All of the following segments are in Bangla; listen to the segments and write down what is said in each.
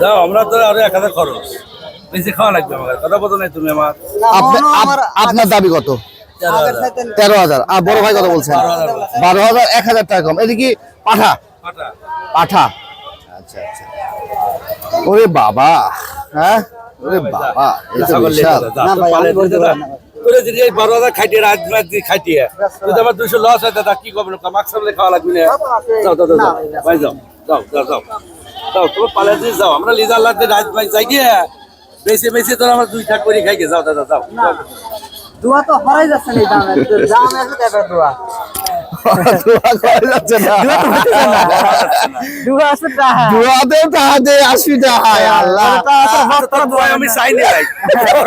যাও আমরা তো আরও এক হাজার খরচ। বেশি খাওয়া লাগবে আমার কথা বলতো নাই তুমি আমার। আপনার দাবি কত? তেরো হাজার। আর বড় ভাই কত বলছেন? বারো হাজার বলছে। বারো হাজার এক হাজার টাকা কম। এদিকে পাঠা। পাঠা। আচ্ছা আচ্ছা। ওরে বাবা। হ্যাঁ? ওরে বাবা। এই তো বিশাল। তোর যদি এই বারো হাজার খাইটিয়ে রাত রাত দিয়ে খাইটিয়ে। যদি আমার দুশো লস হয় দাদা কি করবেন? মাছ সামনে খাওয়া লাগবে না। যাও যাও যাও, যাও। ভাই যাও যাও যাও যাও। যাও তোমার পালে দিয়ে যাও। আমরা লিজার লাগতে রাত ভাই যাই গিয়ে বেশি বেশি তোর আমার দুই ঠাক করে খাই যাও দাদা যাও। তো হরাই যাচ্ছে না দামে। দাম দোয়া আমি চাই নি ভাই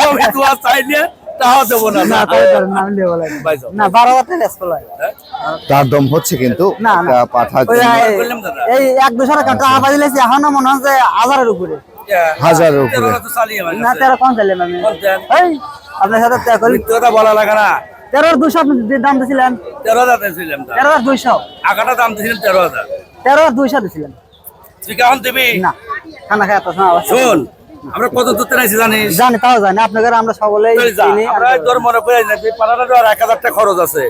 আমি দোয়া চাই নি তাও দেবো না। না না ধরেন নাম লিয়ে বলে না বারো হাজার টাকা স্কুল তার দম হচ্ছে কিন্তু না, না। একটা পাঠা এই- বললাম দাদা। এই এক দুশো টাকা টাকা বাজিলেছি এখনও মনে হচ্ছে হাজারের উপরে। হাজারের উপরে। তেরোটা তো চালিয়ে আমার না তেরো কম চাইলাম আমি এই আপনার সাথে তেরো করি। মিথ্যে কথা বলা লাগে না। তেরোর দুশো আপনি দাম দিয়েছিলেন তেরো হাজার দিয়েছিলাম তো। তেরো আর দুইশো আগাটা দাম দিয়েছিলাম তেরো হাজার। তেরো আর দুইশো দিয়েছিলেন তুই কেমন দিবি? না। খানা খাই এত সময় অবস্থা। শোন আমরা কত দূর আছি জানিস? জানি তাও জানি। আপনাদের আমরা সকলেই আর আমরা মনে করে না পাড়াটা এক হাজার টাকা খরচ আছে।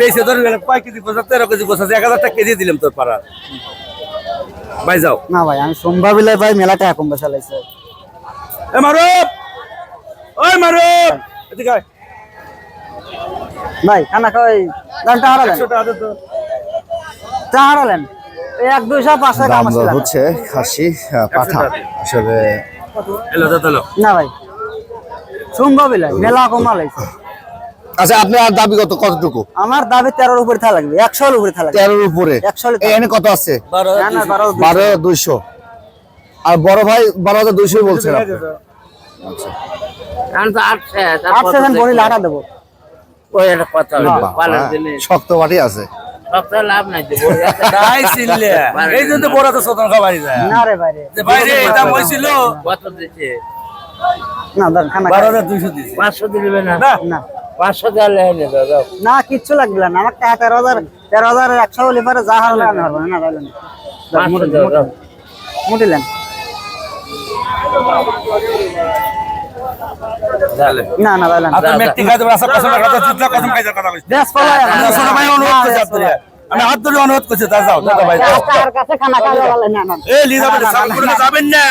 বেশি ধর কয় কেজি গোছা তেরো কেজি গোছা এক হাজার টাকা কেজি দিলাম তোর পাড়ার। ভাই যাও। না ভাই আমি সোমবার বিলে ভাই মেলা টাকা কম বেচা লাগছে। এ মারুপ ওই মারুপ এদিকে আয়। ভাই খানা খাওয়াই দামটা হারালেন। তো। হারালেন? এক দুইশো পাঁচশো টাকা দাম আমার হচ্ছে খাসি পাঠা আসলে না ভাই। সোমবার বিলে মেলা কমা লাগছে আচ্ছা আপনার দাবি কত কতটুকু? আমার দাবি তেরোর উপরে থা লাগবে একশোর উপরে থা লাগবে। তেরোর উপরে? এখানে কত আছে? বারো দুইশো। আর বড় ভাই বারো হাজার দুইশো বলছেন লাটা দেবো। বাবা, শক্ত বাটি আছে। ছিলে এই জন্য বড় তো সতন খাবারই যায়। না রে বাইরে যে বাইরে দাম হয়েছিল না খানা দিবে না? না। না। পাঁচশো দেওয়ালে এনে দাও দাও না কিচ্ছু লাগবে না। আমার টাকা তেরো হাজার তেরো হাজার একশো হলে পরে যা আমি না মুটি- না না তাহলে না আপনার মেট্রিক খাইতে আসার কসম কথা চিন্তা কসম খাইতে কথা কইছে দেশ এখন। আমি ছোট ভাই অনুরোধ করছি আপনারে আমি হাত ধরে অনুরোধ করছি তা যাও দাদা ভাই তার কাছে খানা খাওয়া যাবে না, না। এই লিজা বলে সাউন্ড করে যাবেন না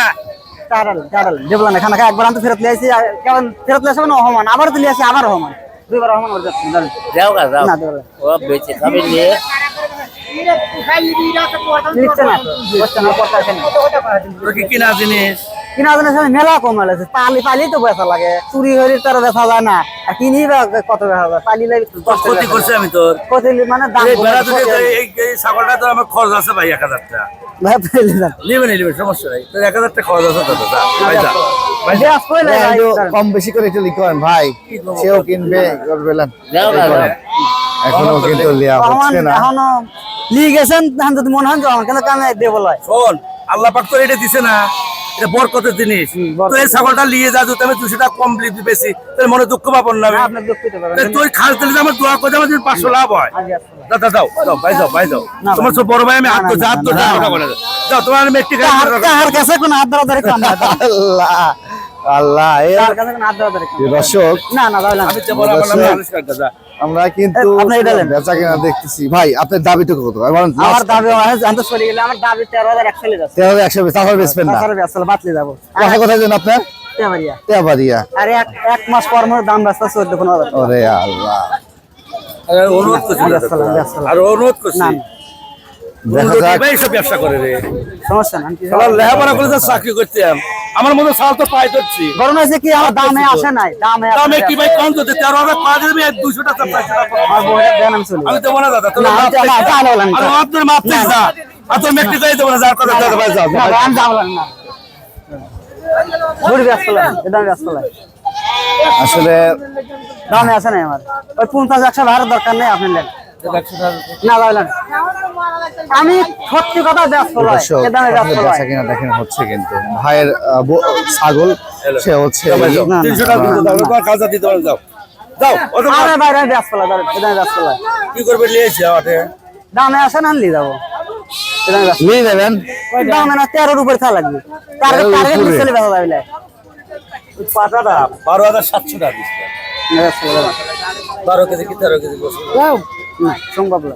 তাড়ালে, তাড়ালে। দেবলা না, খানা খাই একবার আমি তো ফেরত আসি, কেমন ফেরত লিয়ে মানে অহমান। আবার তো লিয়ে আবার অহমান। দুইবার অহমান করে যাচ্ছি। যাও গা যাও না, দেবলা। ও বেঁচে খাবে নিয়ে লিখছে না বসছে না, আসে না। কি কিনা জিনিস কিনা জানে সবাই মেলা কম পালি পালি তো বেচা লাগে। চুরি হলে তার বেচা যায় না। আর কিনি বা কত বেচা যায়। পালি লাগে ক্ষতি করছে আমি তোর ক্ষতি মানে দাম এই ছাগলটা তো আমার খরচ আছে ভাই এক হাজার টাকা। কম বেশি করে লিখবেন ভাই সেও কিনবে এখনও কিন্তু লিয়া হচ্ছে না। এখনও মনে হয় অহমান, কিন্তু দেবো শোন আল্লাহ পাক তোর এটা দিছে না। এটা বরকতের জিনিস। তো এই ছাগলটা নিয়ে যা যদি আমি দুশো টাকা কম বেশি তাহলে মনে দুঃখ পাবন না তাই খাস দিলে আমার দোয়া করে আমার পাঁচশো লাভ হয়। দাদা দাও দাও ভাই যাও ভাই যাও তোমার। সব বড় ভাই আমি হাত না, হাত দাও। যাও তোমার মেট্রিক তাহার কাছে কোনো হাত ধরা আল্লাহ। আল্লাহ। দর্শক আমার কিন্তু। বেচা কিনা দেখতেছি। ভাই আপনার দাবিটুকু কত? আমার দাবি গেলে আমার দাবি তেরো হাজার একশো তেরো হাজার একশো তারপর বেচবেন না। বাতলে যাব। কথা কোথায় যেন আপনার? তেবাড়িয়া আর এক মাস পর মধ্যে দাম ব্যস্ত চোদ্দ পনেরো আল্লাহ। আর অনুরোধ করছি। আর অনুরোধ করছি। ব্যবসা করে রে। সমস্যা না করে চাকরি করতাম আমার মতো সাল তো পাই ধরছি। গরম হয়েছে কি আমার দামে আসে নাই দামে দামে কি ভাই কম তেরো হাজার পাঁচ দুশো টাকা আমি। তো মনে দাদা আপনার মাপ যা। আর মেট্রিক গাড়ি দেবো না যার কথা দাদা ভাই যাও। না, আসলে দামে আসে নাই আমার। ওই পঞ্চাশ একশো ভাড়ার দরকার নেই আপনি না যাবেন আমি সত্যি কথা কিনা দেখেন হচ্ছে কিন্তু। ভাইয়ের ছাগল সে হচ্ছে দামে। দামে আসে না নিয়ে যাব। এটা নিয়ে যাবেন? দাম না তেরোর উপরে থাকা লাগবে। টার্গেট টার্গেট উপরে? বেচা যাবে না। পাটাটা বারো হাজার সাতশো টাকা। বারো কেজি কি তেরো কেজি বসে সম্ভব না